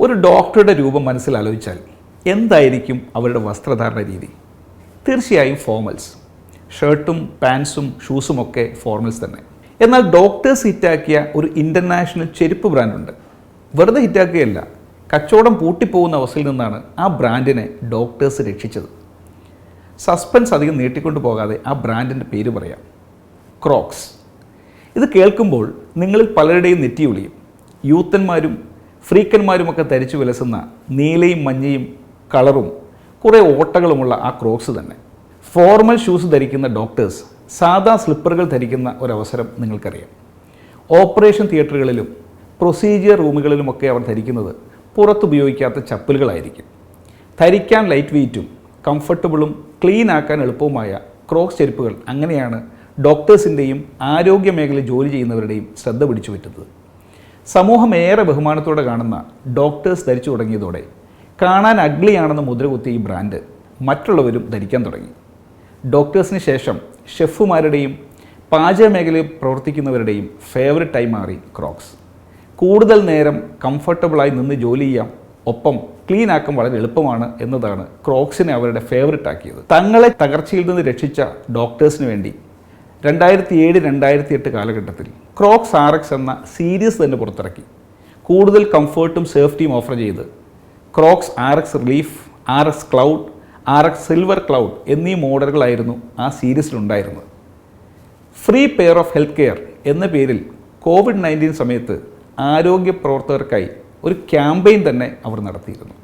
ഒരു ഡോക്ടറുടെ രൂപം മനസ്സിൽ ആലോചിച്ചാൽ എന്തായിരിക്കും അവരുടെ വസ്ത്രധാരണ രീതി? തീർച്ചയായും ഫോർമൽസ് ഷർട്ടും പാൻസും ഷൂസും ഒക്കെ ഫോർമൽസ് തന്നെ. എന്നാൽ ഡോക്ടേഴ്സ് ഹിറ്റാക്കിയ ഒരു ഇന്റർനാഷണൽ ചെരുപ്പ് ബ്രാൻഡുണ്ട് വെറുതെ ഹിറ്റാക്കുകയല്ല കച്ചവടം പൂട്ടിപ്പോകുന്ന അവസ്ഥയിൽ നിന്നാണ് ആ ബ്രാൻഡിനെ ഡോക്ടേഴ്സ് രക്ഷിച്ചത്. സസ്പെൻസ് അധികം നീട്ടിക്കൊണ്ടു പോകാതെ ആ ബ്രാൻഡിന്റെ പേര് പറയാം. ക്രോക്സ് ഇത് കേൾക്കുമ്പോൾ നിങ്ങളിൽ പലരുടെയും നെറ്റിയൊളിയും യൂത്തന്മാരും ഫ്രീക്കന്മാരുമൊക്കെ ധരിച്ചു വിലസുന്ന നീലയും മഞ്ഞയും കളറും കുറേ ഓട്ടകളുമുള്ള ആ ക്രോക്സ് തന്നെ. ഫോർമൽ ഷൂസ് ധരിക്കുന്ന ഡോക്ടേഴ്സ് സാധാ സ്ലിപ്പറുകൾ ധരിക്കുന്ന ഒരവസരം നിങ്ങൾക്കറിയാം. ഓപ്പറേഷൻ തിയേറ്ററുകളിലും പ്രൊസീജിയർ റൂമുകളിലുമൊക്കെ അവർ ധരിക്കുന്നത് പുറത്തുപയോഗിക്കാത്ത ചപ്പലുകളായിരിക്കും. ധരിക്കാൻ ലൈറ്റ് വെയ്റ്റും കംഫർട്ടബിളും ക്ലീൻ ആക്കാൻ എളുപ്പവുമായ ക്രോക്സ് ചെരുപ്പുകൾ അങ്ങനെയാണ് ഡോക്ടേഴ്സിന്റെയും ആരോഗ്യ മേഖലയിൽ ജോലി ചെയ്യുന്നവരുടെയും ശ്രദ്ധ പിടിച്ചു പറ്റുന്നത് സമൂഹം ഏറെ ബഹുമാനത്തോടെ കാണുന്ന ഡോക്ടേഴ്സ് ധരിച്ചു തുടങ്ങിയതോടെ കാണാൻ അഗ്ലിയാണെന്ന് മുദ്രകുത്തിയ ഈ ബ്രാൻഡ് മറ്റുള്ളവരും ധരിക്കാൻ തുടങ്ങി. ഡോക്ടേഴ്സിന് ശേഷം ഷെഫുമാരുടെയും പാചക മേഖലയിൽ പ്രവർത്തിക്കുന്നവരുടെയും ഫേവററ്റായി മാറി ക്രോക്സ്. കൂടുതൽ നേരം കംഫർട്ടബിളായി നിന്ന് ജോലി ചെയ്യാം ഒപ്പം ക്ലീൻ ആക്കാൻ വളരെ എളുപ്പമാണ് എന്നതാണ് ക്രോക്സിനെ അവരുടെ ഫേവററ്റ് ആക്കിയത്. തങ്ങളെ തകർച്ചയിൽ നിന്ന് രക്ഷിച്ച ഡോക്ടേഴ്സിന് വേണ്ടി രണ്ടായിരത്തി ഏഴ് രണ്ടായിരത്തി എട്ട് കാലഘട്ടത്തിൽ ക്രോക്സ് ആർ എക്സ് എന്ന സീരീസ് തന്നെ പുറത്തിറക്കി. കൂടുതൽ കംഫേർട്ടും സേഫ്റ്റിയും ഓഫർ ചെയ്ത് Crocs R X relief R X cloud R X silver cloud എന്നീ മോഡലുകളായിരുന്നു ആ സീരീസിലുണ്ടായിരുന്നത്. Free pair of health care എന്ന പേരിൽ കോവിഡ് നയന്റീൻ സമയത്ത് ആരോഗ്യ പ്രവർത്തകർക്കായി ഒരു ക്യാമ്പയിൻ തന്നെ അവർ നടത്തിയിരുന്നു.